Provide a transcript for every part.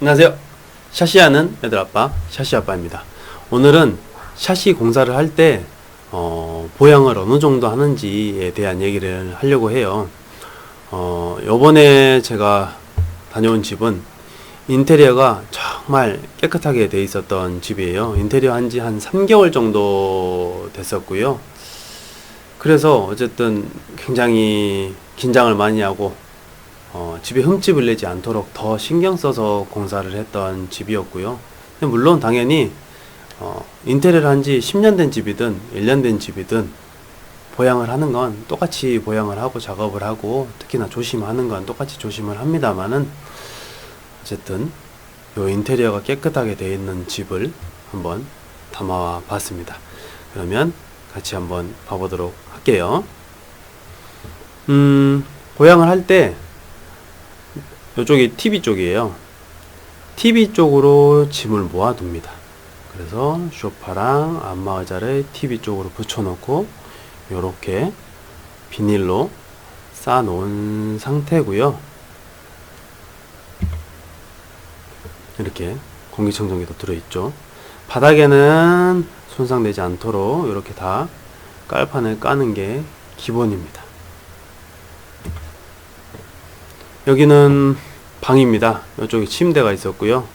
안녕하세요. 샤시하는 애들 아빠 샤시 아빠입니다. 오늘은 샤시 공사를 할 때 어, 보양을 어느 정도 하는지에 대한 얘기를 하려고 해요. 어, 요번에 제가 다녀온 집은 인테리어가 정말 깨끗하게 돼 있었던 집이에요. 인테리어 한 지 한 3개월 정도 됐었고요. 그래서 어쨌든 굉장히 긴장을 많이 하고 어, 집에 흠집을 내지 않도록 더 신경 써서 공사를 했던 집이었고요. 물론 당연히 어, 인테리어를 한 지 10년 된 집이든 1년 된 집이든 보양을 하는 건 똑같이 보양을 하고 작업을 하고 특히나 조심하는 건 똑같이 조심을 합니다만은 어쨌든 요 인테리어가 깨끗하게 되어 있는 집을 한번 담아와 봤습니다. 그러면 같이 한번 봐보도록 할게요. 음, 보양을 할 때 이쪽이 TV 쪽이에요. TV 쪽으로 짐을 모아둡니다. 그래서 쇼파랑 안마의자를 TV 쪽으로 붙여놓고 이렇게 비닐로 쌓아놓은 상태고요. 이렇게 공기청정기도 들어있죠. 바닥에는 손상되지 않도록 이렇게 다 깔판을 까는 게 기본입니다. 여기는 방입니다. 이쪽에 침대가 있었고요.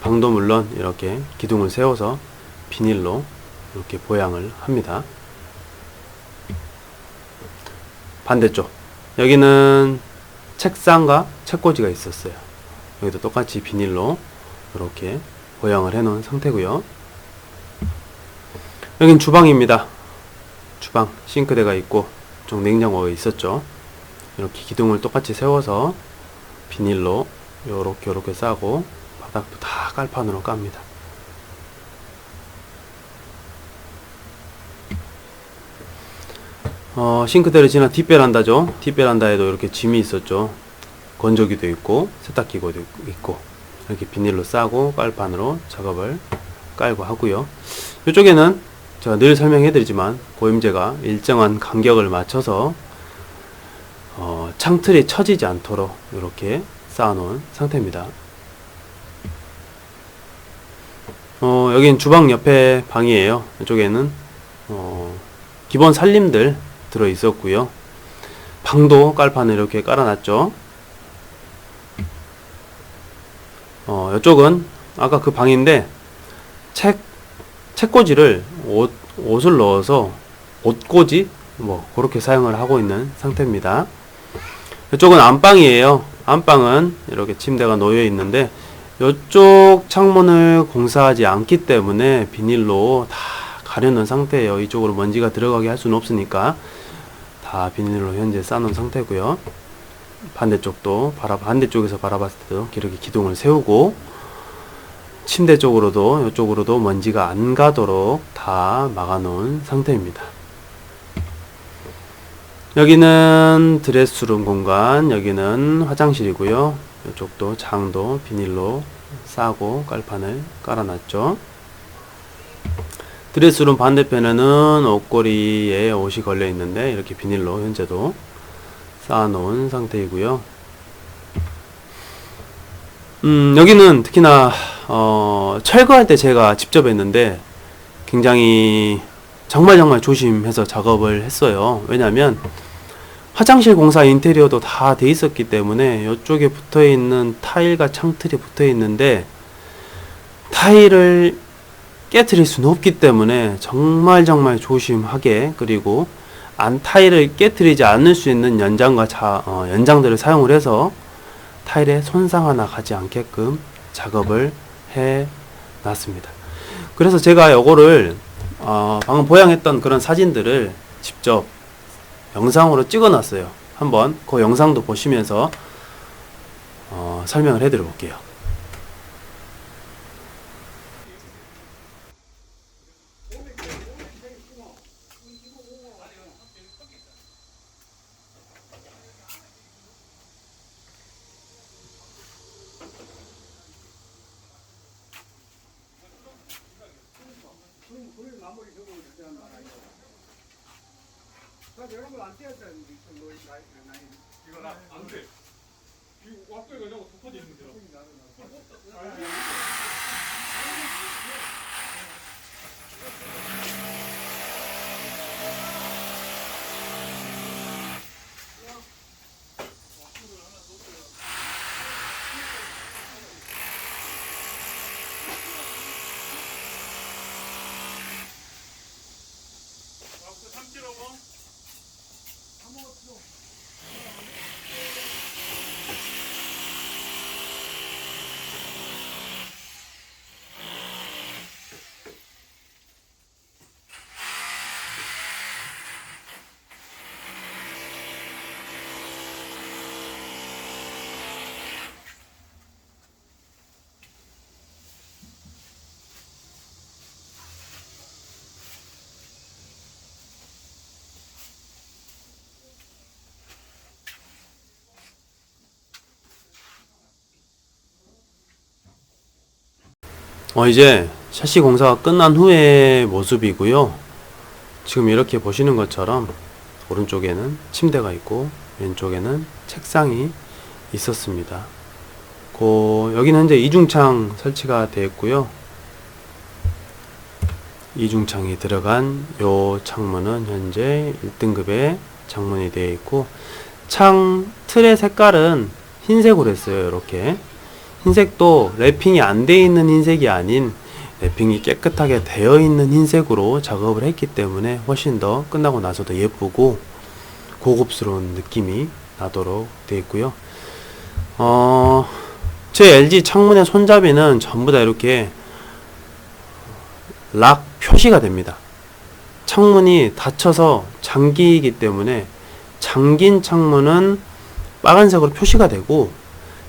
방도 물론 이렇게 기둥을 세워서 비닐로 이렇게 보양을 합니다. 반대쪽. 여기는 책상과 책꽂이가 있었어요. 여기도 똑같이 비닐로 이렇게 보양을 해 놓은 상태고요. 여긴 주방입니다. 주방, 싱크대가 있고, 좀 냉장고가 있었죠. 이렇게 기둥을 똑같이 세워서 비닐로 요렇게 요렇게 싸고 바닥도 다 깔판으로 깝니다. 어, 싱크대를 지나 뒷베란다죠. 뒷베란다에도 이렇게 짐이 있었죠. 건조기도 있고 세탁기도 있고 이렇게 비닐로 싸고 깔판으로 작업을 깔고 하고요. 이쪽에는 제가 늘 설명해드리지만 고임제가 일정한 간격을 맞춰서 어, 창틀이 처지지 않도록 이렇게 쌓아놓은 상태입니다. 어, 여긴 주방 옆에 방이에요. 이쪽에는 어, 기본 살림들 들어 있었고요. 방도 깔판을 이렇게 깔아놨죠. 어, 이쪽은 아까 그 방인데 책 책꽂이를 옷 옷을 넣어서 옷꽂이 뭐 그렇게 사용을 하고 있는 상태입니다. 이쪽은 안방이에요. 안방은 이렇게 침대가 놓여 있는데 이쪽 창문을 공사하지 않기 때문에 비닐로 다 가려놓은 상태예요. 이쪽으로 먼지가 들어가게 할 수는 없으니까 다 비닐로 현재 싸놓은 상태고요. 반대쪽도 바라 반대쪽에서 바라봤을 때도 이렇게 기둥을 세우고 침대 쪽으로도 이쪽으로도 먼지가 안 가도록 다 막아놓은 상태입니다. 여기는 드레스룸 공간, 여기는 화장실이고요. 이쪽도 장도 비닐로 싸고 깔판을 깔아놨죠. 드레스룸 반대편에는 옷걸이에 옷이 걸려 있는데 이렇게 비닐로 현재도 쌓아놓은 상태이고요. 음, 여기는 특히나 어, 철거할 때 제가 직접 했는데 굉장히 정말 정말 조심해서 작업을 했어요. 왜냐하면 화장실 공사 인테리어도 다 돼 있었기 때문에 이쪽에 붙어 있는 타일과 창틀이 붙어 있는데 타일을 깨트릴 수는 없기 때문에 정말 정말 조심하게 그리고 안 타일을 깨트리지 않을 수 있는 연장과 자, 어, 연장들을 사용을 해서 타일에 손상 하나 가지 않게끔 작업을 해 놨습니다. 그래서 제가 요거를 어, 방금 보양했던 그런 사진들을 직접 영상으로 찍어 놨어요. 한번 그 영상도 보시면서 어, 설명을 해드려 볼게요. 나 이런 걸안 띄었잖아. 뭐, 나이, 나이. 이거 나 안 돼. 어, 이제 샤시 공사가 끝난 후의 모습이고요. 지금 이렇게 보시는 것처럼 오른쪽에는 침대가 있고 왼쪽에는 책상이 있었습니다. 고, 여기는 현재 이중창 설치가 되어 있고요. 이중창이 들어간 요 창문은 현재 1등급의 창문이 되어 있고 창 틀의 색깔은 흰색으로 했어요. 이렇게 흰색도 랩핑이 안 돼 있는 흰색이 아닌 랩핑이 깨끗하게 되어 있는 흰색으로 작업을 했기 때문에 훨씬 더 끝나고 나서도 예쁘고 고급스러운 느낌이 나도록 되어 있고요. 어, 제 LG 창문의 손잡이는 전부 다 이렇게 락 표시가 됩니다. 창문이 닫혀서 잠기기 때문에 잠긴 창문은 빨간색으로 표시가 되고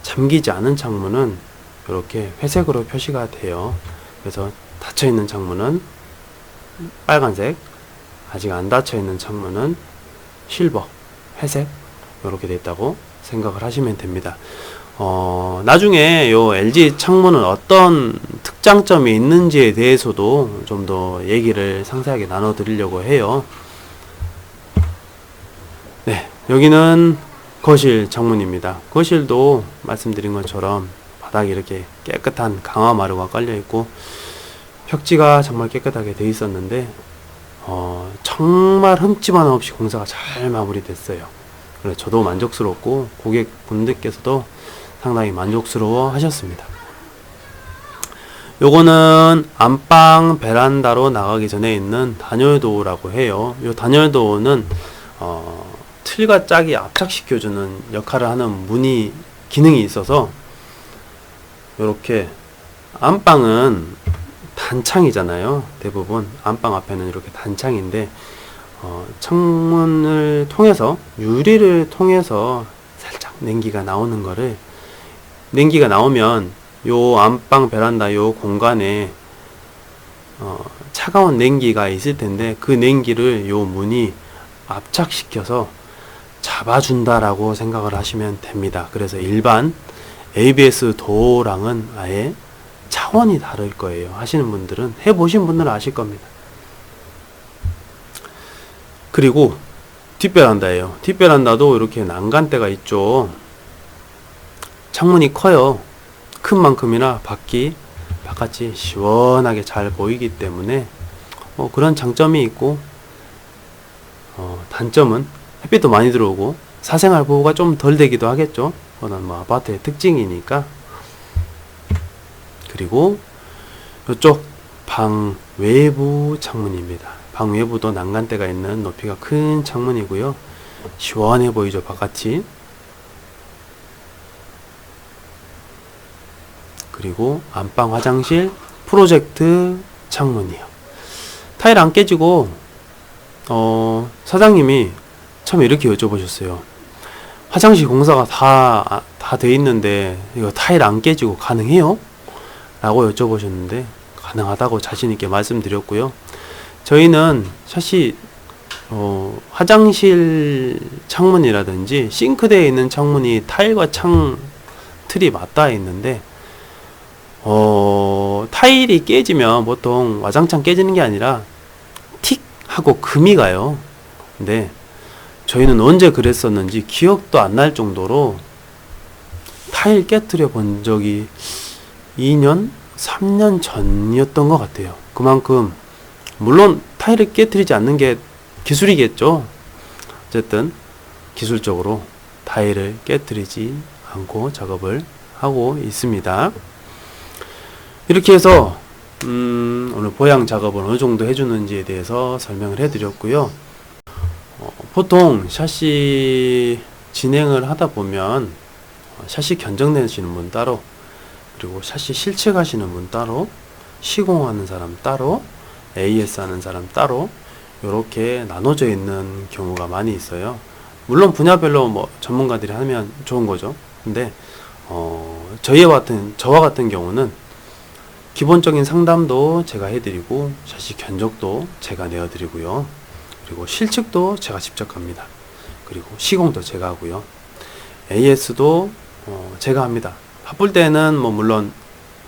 잠기지 않은 창문은 이렇게 회색으로 표시가 돼요. 그래서 닫혀 있는 창문은 빨간색, 아직 안 닫혀 있는 창문은 실버, 회색 이렇게 돼 있다고 생각을 하시면 됩니다. 어, 나중에 요 LG 창문은 어떤 특장점이 있는지에 대해서도 좀 더 얘기를 상세하게 나눠 드리려고 해요. 네, 여기는 거실 창문입니다. 거실도 말씀드린 것처럼 바닥이 이렇게 깨끗한 강화 마루가 깔려 있고 벽지가 정말 깨끗하게 돼 있었는데 어, 정말 흠집 하나 없이 공사가 잘 마무리됐어요. 그래 저도 만족스럽고 고객분들께서도 상당히 만족스러워 하셨습니다. 요거는 안방 베란다로 나가기 전에 있는 단열도어라고 해요. 요 단열도어는 어, 틀과 짝이 압착시켜주는 역할을 하는 문이 기능이 있어서 이렇게 안방은 단창이잖아요. 대부분 안방 앞에는 이렇게 단창인데 어, 창문을 통해서 유리를 통해서 살짝 냉기가 나오는 거를 냉기가 나오면 요 안방 베란다 요 공간에 어, 차가운 냉기가 있을 텐데 그 냉기를 요 문이 압착시켜서 잡아준다라고 생각을 하시면 됩니다. 그래서 일반 ABS 도어랑은 아예 차원이 다를 거예요. 하시는 분들은 해보신 분들은 아실 겁니다. 그리고 뒷베란다예요. 뒷베란다도 이렇게 난간대가 있죠. 창문이 커요. 큰 만큼이나 밖이 바깥이 시원하게 잘 보이기 때문에 어, 그런 장점이 있고 어, 단점은 햇빛도 많이 들어오고 사생활 보호가 좀 덜 되기도 하겠죠. 그거는 뭐 아파트의 특징이니까. 그리고 이쪽 방 외부 창문입니다. 방 외부도 난간대가 있는 높이가 큰 창문이고요. 시원해 보이죠, 바깥이. 그리고 안방 화장실 프로젝트 창문이요. 타일 안 깨지고 어, 사장님이 처음에 이렇게 여쭤보셨어요. 화장실 공사가 다, 다 돼 있는데, 이거 타일 안 깨지고 가능해요? 라고 여쭤보셨는데, 가능하다고 자신있게 말씀드렸고요. 저희는 사실, 어, 화장실 창문이라든지, 싱크대에 있는 창문이 타일과 창 틀이 맞닿아 있는데, 어, 타일이 깨지면 보통 와장창 깨지는 게 아니라, 틱! 하고 금이 가요. 근데, 저희는 언제 그랬었는지 기억도 안 날 정도로 타일 깨뜨려 본 적이 2년, 3년 전이었던 것 같아요. 그만큼 물론 타일을 깨뜨리지 않는 게 기술이겠죠. 어쨌든 기술적으로 타일을 깨뜨리지 않고 작업을 하고 있습니다. 이렇게 해서 음, 오늘 보양 작업을 어느 정도 해주는지에 대해서 설명을 해드렸고요. 어, 보통 샷시 진행을 하다 보면 어, 샷시 견적 내시는 분 따로 그리고 샷시 실측 하시는 분 따로 시공하는 사람 따로 AS 하는 사람 따로 이렇게 나눠져 있는 경우가 많이 있어요. 물론 분야별로 뭐 전문가들이 하면 좋은 거죠. 근데 어, 저희와 같은 저와 같은 경우는 기본적인 상담도 제가 해드리고 샷시 견적도 제가 내어드리고요. 그리고 실측도 제가 직접 합니다. 그리고 시공도 제가 하고요. AS도 어, 제가 합니다. 바쁠 때는 뭐 물론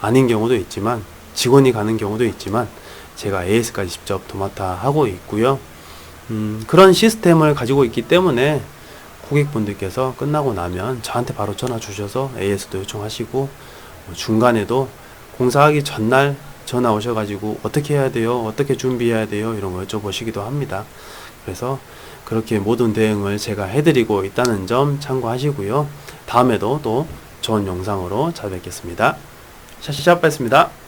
아닌 경우도 있지만 직원이 가는 경우도 있지만 제가 AS까지 직접 도맡아 하고 있고요. 음, 그런 시스템을 가지고 있기 때문에 고객분들께서 끝나고 나면 저한테 바로 전화 주셔서 AS도 요청하시고 뭐 중간에도 공사하기 전날 전화 오셔가지고 어떻게 해야 돼요? 어떻게 준비해야 돼요? 이런 거 여쭤보시기도 합니다. 그래서 그렇게 모든 대응을 제가 해드리고 있다는 점 참고하시고요. 다음에도 또 좋은 영상으로 찾아뵙겠습니다. 샤시샤빠였습니다.